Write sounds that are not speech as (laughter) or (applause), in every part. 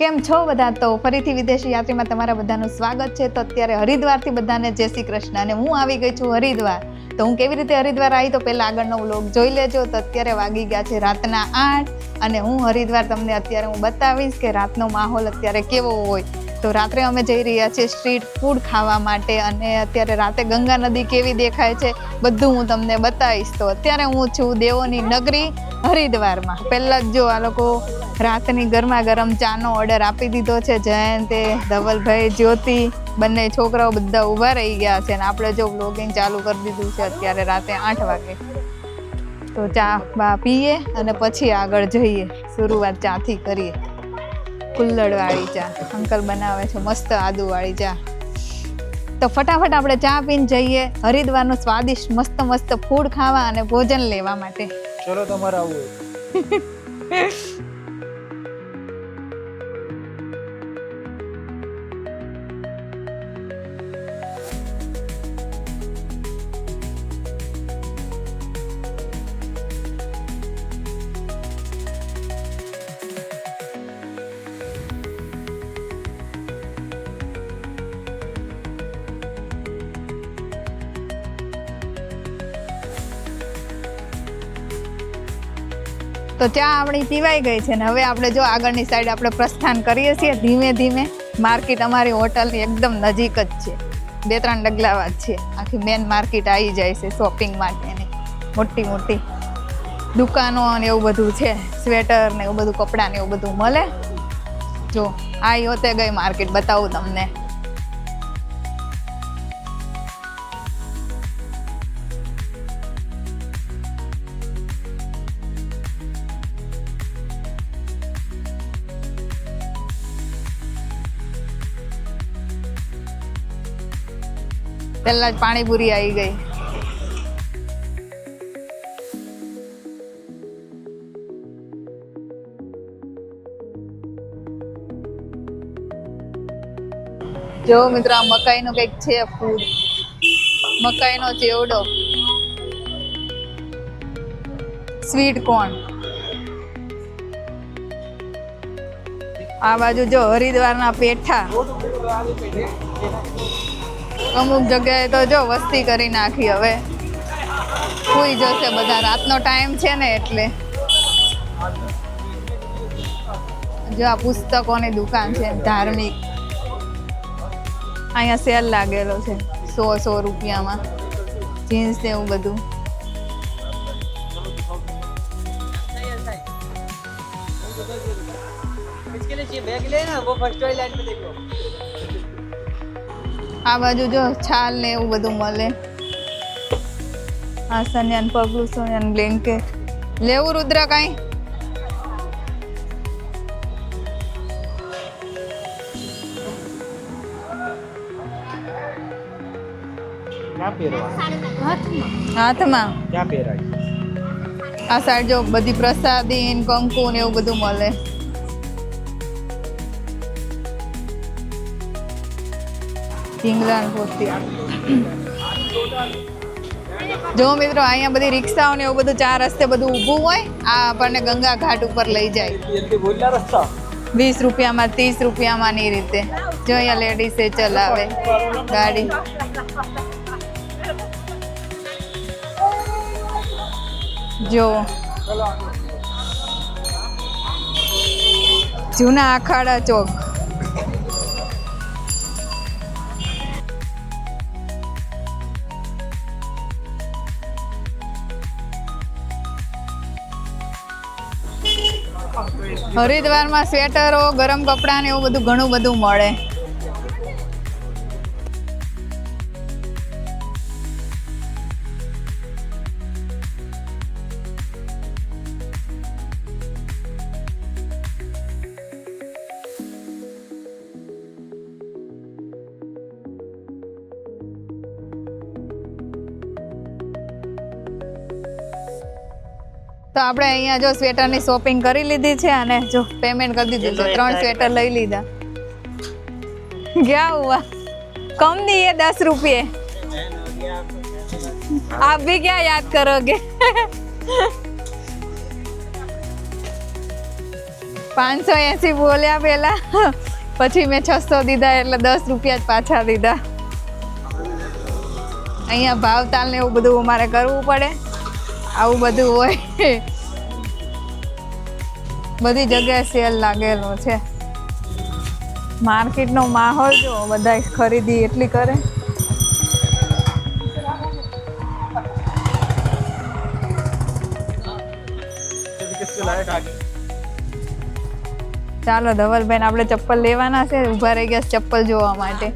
કેમ છો બધા? તો ફરીથી વિદેશી યાત્રીમાં તમારા બધાનું સ્વાગત છે. તો અત્યારે હરિદ્વારથી બધાને જય શ્રી કૃષ્ણ અને હું આવી ગઈ છું હરિદ્વાર. તો હું કેવી રીતે હરિદ્વાર આવી? તો પહેલાં આગળનો વ્લોગ જોઈ લેજો. તો અત્યારે વાગી ગયા છે રાતના આઠ અને હું હરિદ્વાર તમને અત્યારે હું બતાવીશ કે રાતનો માહોલ અત્યારે કેવો હોય. તો રાત્રે અમે જઈ રહ્યા છીએ સ્ટ્રીટ ફૂડ ખાવા માટે અને અત્યારે રાતે ગંગા નદી કેવી દેખાય છે બધું હું તમને બતાવીશ. તો અત્યારે હું છું દેવોની નગરી હરિદ્વારમાં. પહેલાં જ જો આ લોકો રાતની ગરમા ગરમ ચાનો ઓર્ડર આપી દીધો છે. જયંતે, ધવલભાઈ, જ્યોતિ, બંને છોકરાઓ બધા ઊભા રહી ગયા છે અને આપણે જો બ્લોગિંગ ચાલુ કરી દીધું છે અત્યારે રાતે આઠ વાગે. તો ચા બા પીએ અને પછી આગળ જઈએ. શરૂઆત ચાથી કરીએ. કુલ્લડવાળી ચા. અંકલ બનાવે છે મસ્ત આદુવાળી ચા. તો ફટાફટ આપણે ચા પીને જઈએ હરિદ્વારનું સ્વાદિષ્ટ મસ્ત મસ્ત ફૂડ ખાવા અને ભોજન લેવા માટે. ચલો તમારે આવું (laughs) તો ચા આપણી પીવાઈ ગઈ છે ને હવે આપણે જો આગળની સાઈડ આપણે પ્રસ્થાન કરીએ છીએ, ધીમે ધીમે માર્કેટ અમારી હોટલની એકદમ નજીક જ છે. બે ત્રણ ડગલાવા જ છે. આખી મેન માર્કેટ આવી જાય છે શોપિંગ માટેની મોટી મોટી દુકાનો ને એવું બધું છે. સ્વેટર ને એવું બધું, કપડાં ને એવું બધું મળે. જો, આ હોતે ગઈ માર્કેટ બતાવું તમને. પહેલા જ પાણીપુરી આવી ગઈ. જો મિત્રો, આ મકાઈનું કંઈક છે ફૂડ મકાઈનો ચેવડો. સ્વીટ કોર્ન આ બાજુ જો હરિદ્વારના પેઠા. અમુક જગ્યાએ તો જો વસ્તી કરી નાખી હવે. સુઈ જશે બધા. રાતનો ટાઈમ છે ને એટલે. જો આ પુસ્તકોની દુકાન છે, ધાર્મિક. અહીંયા સેલ લાગેલો છે, સો સો રૂપિયામાં. જીન્સ ને એવું બધું. બેગ લે ના વો ફર્સ્ટ લાઈન મેં દેખો આ બાજુ જો છાલ ને એવું બધું મળે. આ સન્યાન પગલું સન્યાન બ્લેન્કેટ લેવું રુદ્ર કાંઈ? હાથમાં. આ સાઈડ જો બધી પ્રસાદી કંકુ ને એવું બધું મળે. ઢીંગલાનું પોતિયા જો મિત્રો, અહીંયા બધી રિક્ષાઓ ને એવું બધું ચાર રસ્તે બધું ઊભું હોય, આ આપણને ગંગા ઘાટ ઉપર લઈ જાય. વીસ રૂપિયામાં, ત્રીસ રૂપિયામાં ની રીતે. જો અહીંયા લેડીઝે ચલાવે ગાડી. જો. જૂના અખાડા ચોક. હરિદ્વારમાં સ્વેટરો ગરમ કપડાં ને એવું બધું ઘણું બધું મળે. તો આપણે અહીંયા જો સ્વેટરની શોપિંગ કરી લીધી છે અને જો પેમેન્ટ કરી દીધું છે. ત્રણ સ્વેટર લઈ લીધા. ગયા હુઆ કમ નહીં એ દસ રૂપિયે. આપ ભી ક્યાં યાદ કરો કે પાંચસો એસી બોલ્યા પેલા. પછી મેં છસો દીધા એટલે દસ રૂપિયા જ પાછા દીધા. અહીંયા ભાવતાલ ને એવું બધું અમારે કરવું પડે. આવું બધું હોય. બધી જગ્યાએ સેલ લાગેલો છે. માર્કેટનો માહોલ જો બધા ખરીદી એટલી કરે. ચાલો ધવલબેન આપણે ચપ્પલ લેવાના છે. ઊભા રહી ગયા ચપ્પલ જોવા માટે.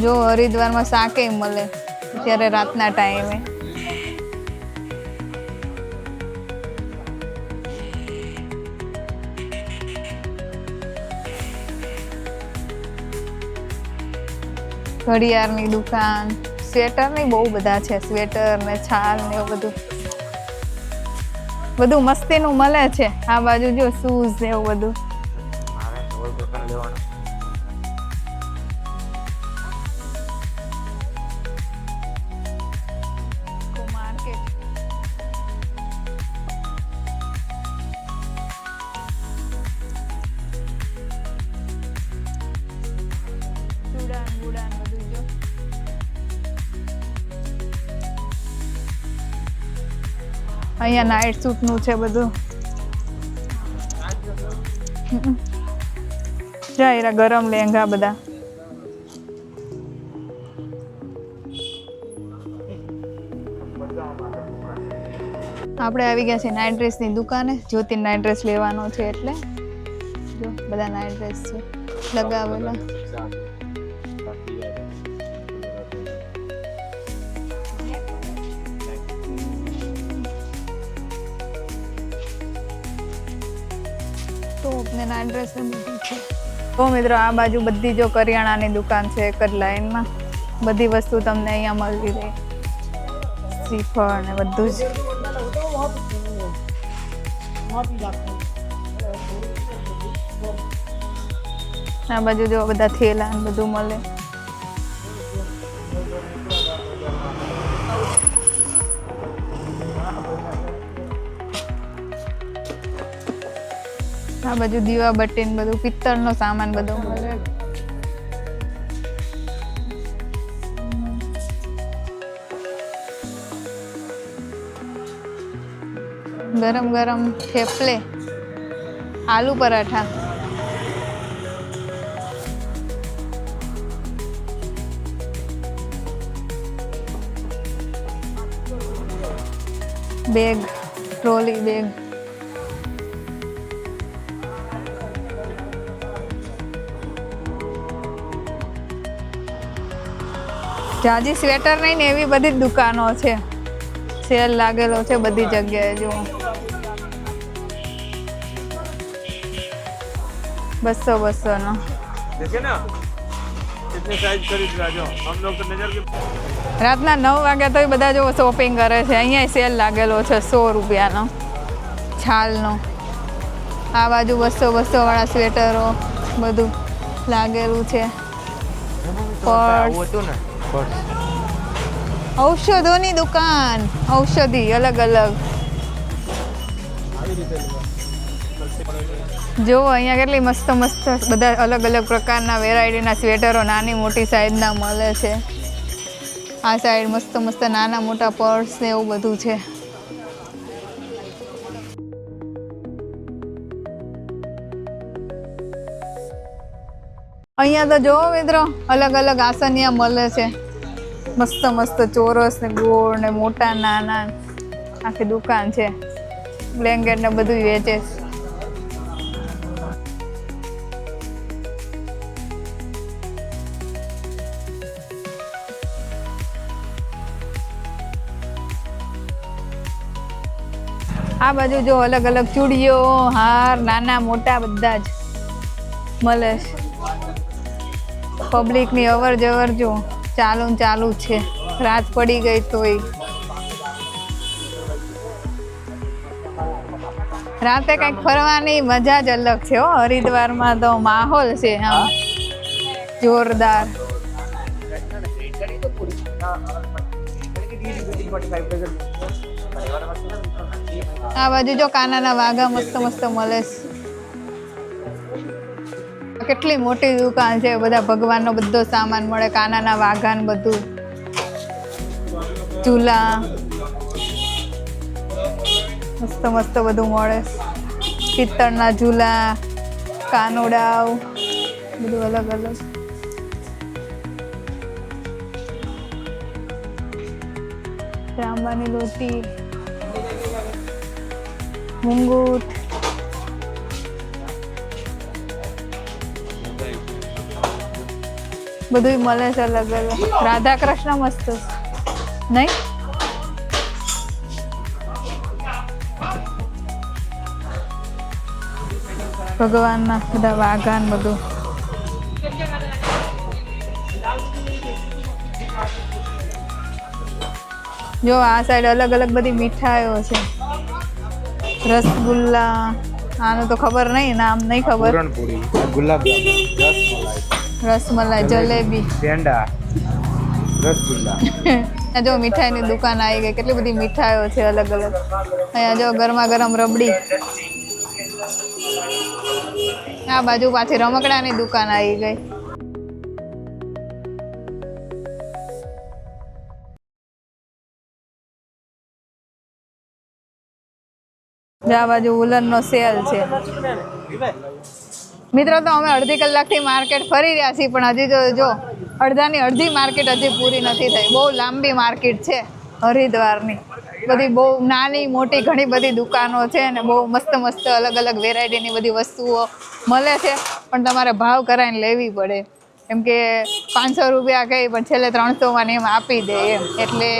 જો હરિદ્વારમાં શાકે મળે ત્યારે રાતના ટાઈમે. ઘડિયાળની દુકાન સ્વેટરની બહુ બધા છે, સ્વેટર ને છાલ ને એવું બધું. બધું મસ્તીનું મળે છે, આ બાજુ જો શૂઝ ને એવું બધું. અહીંયા નાઇટ સૂટનું છે બધું. જા એરા ગરમ લેંગા બધા. આપણે આવી ગયા છીએ નાઇટ ડ્રેસની દુકાને. જ્યોતિ નાઇટ ડ્રેસ લેવાનો છે એટલે. જો, બધા નાઇટ ડ્રેસ છે. લગાવેલા. ટોપ ને ડ્રેસ ને બધું છે. તો મિત્રો, આ બાજુ બધી જો કરિયાણાની દુકાન છે એક જ લાઈનમાં બધી વસ્તુ તમને અહીંયા મળી રહે. શ્રીફળ ને બધું જ. આ બાજુ જો બધા થેલા ને બધું મળે. આ બાજુ દીવા બત્તી ને બધું, પિત્તળનો સામાન બધો મળે. ગરમ ગરમ થેપલે, aloo paratha. Bag, trolley bag. જાજી સ્વેટર નહીં ને એવી બધી દુકાનો છે. સેલ લાગેલો છે બધી જગ્યાએ જુઓ. બસો બસો નો? રાતના નવ વાગ્યા તો બધા જો શોપિંગ કરે છે. અહીંયા સેલ લાગેલો છે સો રૂપિયાનો. છાલનો. આ બાજુ બસો બસો વાળા સ્વેટરો બધું લાગેલું છે. પર્સ. પર્સ ઔષધોની દુકાન. ઔષધિ, અલગ અલગ. જો અહીંયા કેટલી મસ્ત મસ્ત, બધા અલગ અલગ પ્રકારના વેરાયટીના સ્વેટરો નાની, મોટી સાઈઝના મળે છે. આ સાઈડ મસ્ત મસ્ત, નાના, મોટા પર્સ ને એવું બધું છે. અહીંયા તો જોવો મિત્રો, અલગ અલગ આસનિયા મળે છે. મસ્ત મસ્ત ચોરસ ને ગોળ ને મોટા નાના આખી દુકાન છે. બ્લેન્કેટ ને બધું વેચે છે. આ બાજુ જો અલગ અલગ ચૂડીઓ, હાર, નાના, મોટા બધા જ મળે છે. પબ્લિકની અવર જવર જો ચાલુ ચાલુ છે. રાત પડી ગઈ તોય. રાતે કંઈક ફરવાની મજા જ અલગ છે હો. હરિદ્વારમાં તો માહોલ છે આમ જોરદાર. આ બાજુ જો કાનાના વાઘા મસ્ત મસ્ત મળે છે. કેટલી મોટી દુકાન છે, બધા ભગવાનનો બધો સામાન મળે, કાનાના વાઘાન બધું. ચૂલા. મસ્ત મસ્ત બધું મળે. પિત્તળના ઝૂલા, કાનોડાવ, બધું અલગ અલગ. ત્રાંબાની લોટી મુંગુટ બધું મળે છે અલગ અલગ. રાધા કૃષ્ણ મસ્ત. નહીં? ભગવાનના બધા વાઘાન બધું. જો આ સાઈડ અલગ અલગ બધી મીઠાઈઓ છે. રસગુલ્લા, આનું તો ખબર નહીં, નામ નહીં ખબર. ગુલાબ રસમલાઈ જલેબી. પેંડા રસગુલ્લા. (laughs) અહીંયા જો મીઠાઈની દુકાન આવી ગઈ. કેટલી બધી મીઠાઈઓ છે અલગ અલગ. અહીંયા જો ગરમા ગરમ રબડી. આ બાજુ પાછી રમકડાની દુકાન આવી ગઈ. આ બાજુ નો સેલ છે. મિત્રો, તો અમે અડધી કલાકથી માર્કેટ ફરી રહ્યા છીએ, પણ હજી જો જો અડધાની અડધી માર્કેટ હજી પૂરી નથી થઈ. બહુ લાંબી માર્કેટ છે હરિદ્વારની. બધી બહુ નાની, મોટી ઘણી બધી દુકાનો છે ને બહુ મસ્ત મસ્ત અલગ અલગ વેરાયટીની બધી વસ્તુઓ મળે છે, પણ તમારે ભાવ કરાવીને લેવી પડે. કેમ કે પાંચસો રૂપિયા કહી પણ છેલ્લે ત્રણસોમાં એમ આપી દે એમ. એટલે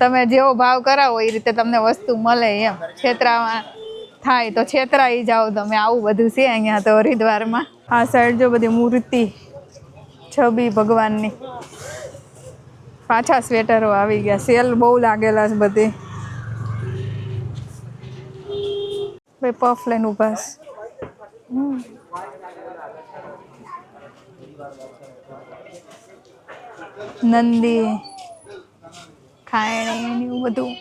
તમે જેવો ભાવ કરાવો, એ રીતે તમને વસ્તુ મળે એમ. છેતરામાં થાય તો છેતરાઈ જાઓ તમે. આવું બધું છે અહીંયા તો હરિદ્વારમાં. આ સાઈડ જો બધી મૂર્તિ, છબી ભગવાનની. પાછા સ્વેટરો આવી ગયા. સેલ બહુ લાગેલા છે બધી. ભાઈ પફ લઈને ઊભા છે. નંદી, ખાયણી એવું બધું.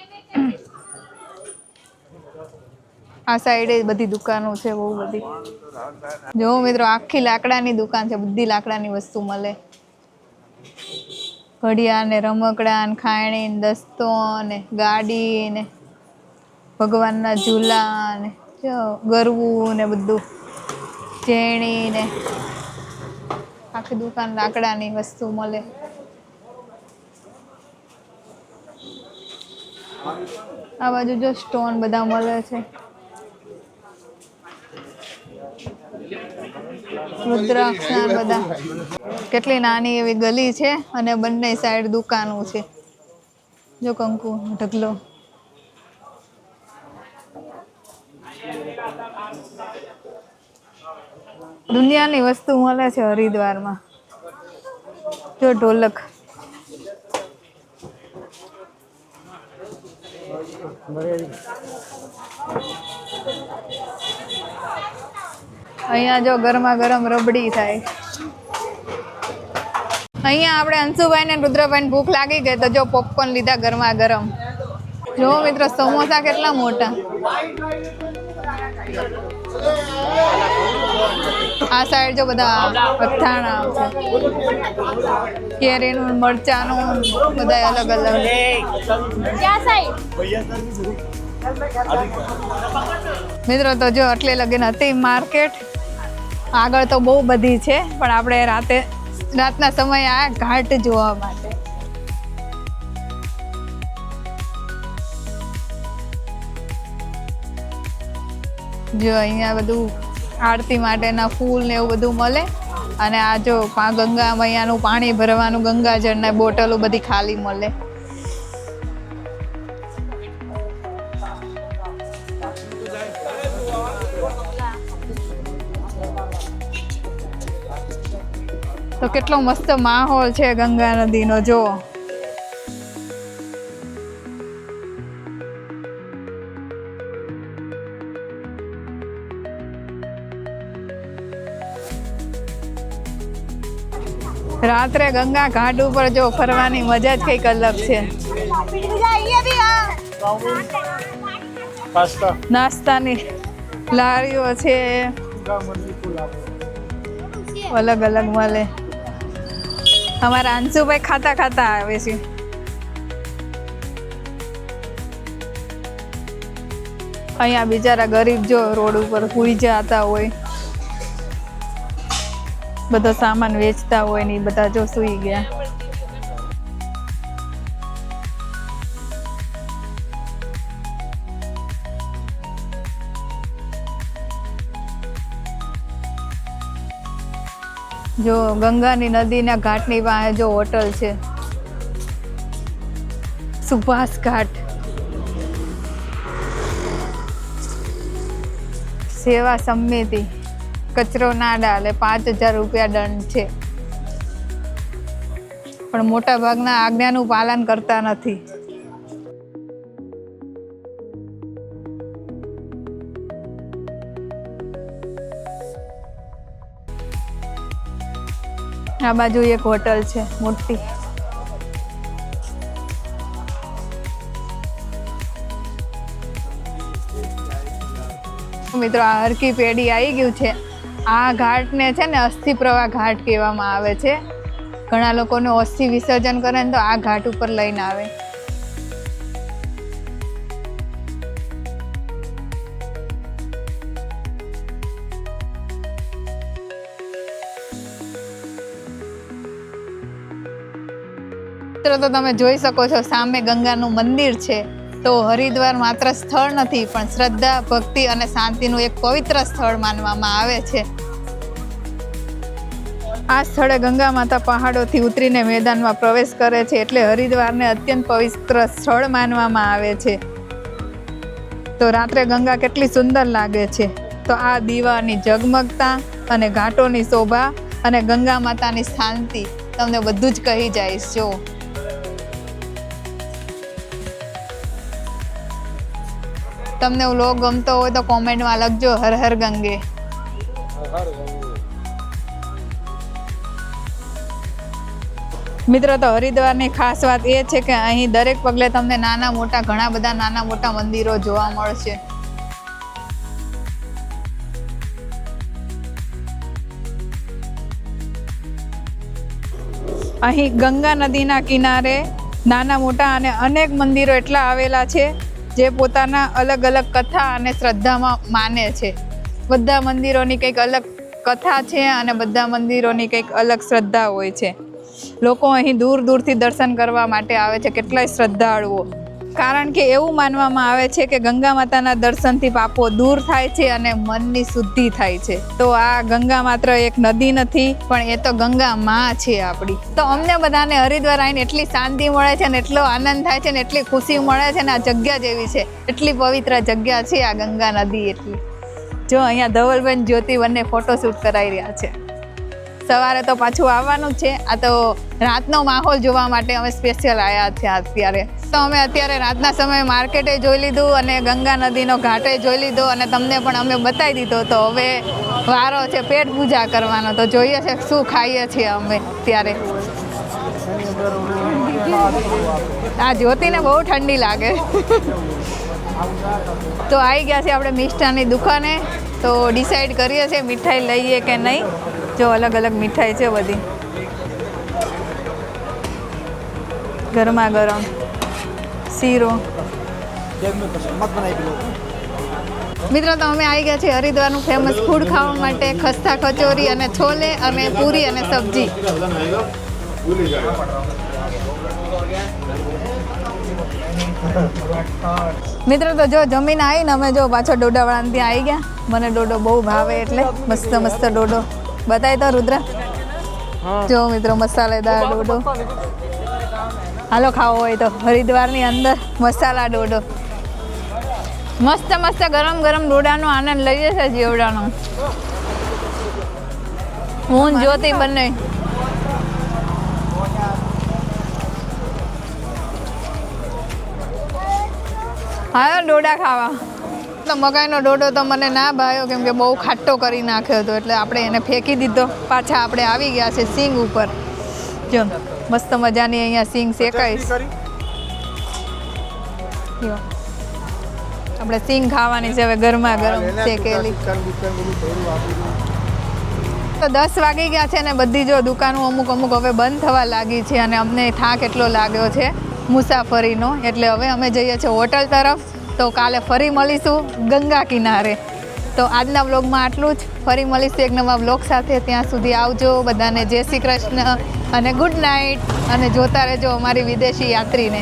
આ સાઈડે બધી દુકાનો છે, બહુ બધી. જો મિત્રો, આખી લાકડાની દુકાન છે, બધી લાકડાની વસ્તુ મળે. ઘડિયાળ ને રમકડા ને ખાયણી ને દસ્તો ને ગાડી ને ભગવાનના ઝૂલા ને ગરવું ને બધું. ચેણી ને આખી દુકાન લાકડાની વસ્તુ મળે. આ બાજુ જો સ્ટોન બધા મળે છે. રુદ્રાક્ષના ના બધા. કેટલી નાની એવી ગલી છે અને બંને સાઈડ દુકાનો છે. જો કંકુ, ઢગલો. દુનિયાની વસ્તુ મળે છે હરિદ્વારમાં. જો ઢોલક. અહીંયા જો ગરમા ગરમ રબડી થાય. અહીંયા આપણે અંશુભાઈ ને રુદ્રભાઈ ભૂખ લાગી ગઈ તો જો પોપકોર્ન લીધા ગરમા ગરમ. જો મિત્રો સમોસા કેટલા મોટા. આ સાઈડ જો બધા અથાણા છે. કેરીનું મરચાનું બધા અલગ અલગ. મિત્રો તો જો એટલે લગીન હતી માર્કેટ આગળ તો બહુ બધી છે, પણ આપણે રાતે, રાતના સમયે આ ઘાટ જોવા માટે. જો અહીંયા બધું આરતી માટેના ફૂલ ને એવું બધું મળે, અને આ જો ગંગા મૈયાનું પાણી ભરવાનું ગંગાજળના બોટલો બધી ખાલી મળે. કેટલો મસ્ત માહોલ છે ગંગા નદીનો જો. રાત્રે ગંગા ઘાટ ઉપર જો ફરવાની મજા જ કંઈક અલગ છે. નાસ્તાની લારીઓ છે. અલગ અલગ મળે. અમારા અંશુભાઈ ખાતા ખાતા આવે છે. અહીંયા બિચારા ગરીબ જો રોડ ઉપર હુઈ જતા હોય. બધો સામાન વેચતા હોય ને બધા જો સુઈ ગયા. જો ગંગાની નદીના ઘાટની પાસે જો હોટલ છે. સુભાષ ઘાટ. સેવા સમિતિ. કચરો ના ડાલે પાંચ હજાર રૂપિયા દંડ છે. પણ મોટા ભાગના આજ્ઞાનું પાલન કરતા નથી. આ બાજુ એક હોટલ છે મોટી મિત્રો, આ હરકી પેઢી આવી ગયું છે. આ ઘાટને છે ને અસ્થિ પ્રવાહ ઘાટ કહેવામાં આવે છે. ઘણા લોકોને અસ્થિ વિસર્જન કરે ને તો આ ઘાટ ઉપર લઈને આવે. મિત્રો તો તમે જોઈ શકો છો, સામે ગંગાનું મંદિર છે. તો હરિદ્વાર માત્ર સ્થળ નથી, પણ શ્રદ્ધા, ભક્તિ અને શાંતિનું એક પવિત્ર સ્થળ માનવામાં આવે છે. આ સ્થળે ગંગા માતા પહાડોથી ઉતરીને મેદાનમાં પ્રવેશ કરે છે, એટલે હરિદ્વારને અત્યંત પવિત્ર સ્થળ માનવામાં આવે છે. તો રાત્રે ગંગા કેટલી સુંદર લાગે છે. તો આ દીવાની ઝગમગતા અને ઘાટોની શોભા અને ગંગા માતાની શાંતિ, તમને બધું જ કહી જાય જો તમને વ્લોગ ગમતો હોય તો કોમેન્ટમાં લખજો, હર હર ગંગે. મિત્રો, તો હરિદ્વારની ખાસ વાત એ છે કે અહીં દરેક પગલે તમને નાના મોટા, ઘણા બધા નાના મોટા મંદિરો જોવા મળશે. અહીં ગંગા નદીના કિનારે નાના મોટા અને અનેક મંદિરો એટલા આવેલા છે જે પોતાના અલગ અલગ કથા અને શ્રદ્ધામાં માને છે. બધા મંદિરોની કંઈક અલગ કથા છે અને બધા મંદિરોની કંઈક અલગ શ્રદ્ધા હોય છે. લોકો અહીં દૂર દૂરથી દર્શન કરવા માટે આવે છે. કેટલાય શ્રદ્ધાળુઓ કારણ કે એવું માનવામાં આવે છે કે ગંગા માતાના દર્શનથી પાપો દૂર થાય છે અને મનની શુદ્ધિ થાય છે. તો આ ગંગા માત્ર એક નદી નથી, પણ એ તો ગંગા માં છે આપણી. તો અમને બધાને હરિદ્વાર આવીને એટલી શાંતિ મળે છે ને એટલો આનંદ થાય છે ને એટલી ખુશી મળે છે ને આ જગ્યા જેવી છે. એટલી પવિત્ર જગ્યા છે આ ગંગા નદી એટલી. જો અહીંયા ધવલબેન જ્યોતિ બંને ફોટોશૂટ કરાવી રહ્યા છે. સવારે તો પાછું આવવાનું છે. આ તો રાતનો માહોલ જોવા માટે અમે સ્પેશિયલ આવ્યા છે અત્યારે. તો અમે અત્યારે રાતના સમયે માર્કેટે જોઈ લીધું અને ગંગા નદીનો ઘાટે જોઈ લીધો અને તમને પણ અમે બતાવી દીધો. તો હવે વારો છે, પેટ પૂજા કરવાનો. તો જોઈએ છે શું ખાઈએ છીએ અમે ત્યારે. આ જ્યોતિને બહુ ઠંડી લાગે. તો આવી ગયા છે આપણે મિષ્ટાની દુકાને. તો ડિસાઈડ કરીએ છીએ મીઠાઈ લઈએ કે નહીં. જો અલગ અલગ મીઠાઈ છે બધી. ગરમા ગરમ શીરો. મિત્રો તો અમે આવી ગયા છીએ હરિદ્વારનું ફેમસ ફૂડ ખાવા માટે ખસ્તા કચોરી અને છોલે અને પૂરી અને સબ્જી. મિત્રો તો જો જમીન આવીને અમે જો પાછો ડોડાવાળાને ત્યાં આવી ગયા. મને ડોડો બહુ ભાવે એટલે મસ્ત મસ્ત ડોડો. બતાય તો રુદ્ર. જો મિત્રો મસાલેદાર ડોડો. હાલો ખાવો હોય તો હરિદ્વારની અંદર મસાલા ડોડો. મસ્ત મસ્ત ગરમ ગરમ ડોડાનો આનંદ લઈએ જશે જીવડાનો. હું જોતી બંને. હા ડોડા ખાવા. તો મકાઈનો ડોડો તો મને ના ભાવ્યો કેમ કે બહુ ખાટો કરી નાખ્યો હતો, એટલે આપણે એને ફેંકી દીધો. પાછા આપણે આવી ગયા છે સિંગ ઉપર. જો મસ્ત મજાની અહીંયા સિંગ શેકાઈશ આપણે સિંગ ખાવાની છે હવે ગરમા ગરમ શેકેલી તો દસ વાગી ગયા છે ને બધી જો દુકાનો અમુક અમુક હવે બંધ થવા લાગી છે અને અમને થાક એટલો લાગ્યો છે મુસાફરીનો. એટલે હવે અમે જઈએ છીએ હોટલ તરફ. તો કાલે ફરી મળીશું ગંગા કિનારે. તો આજના વ્લોગમાં આટલું જ. ફરી મળીશું એક નવા બ્લોગ સાથે. ત્યાં સુધી આવજો બધાને. જય શ્રી કૃષ્ણ અને ગુડ નાઇટ. અને જોતા રહેજો અમારી વિદેશી યાત્રીને.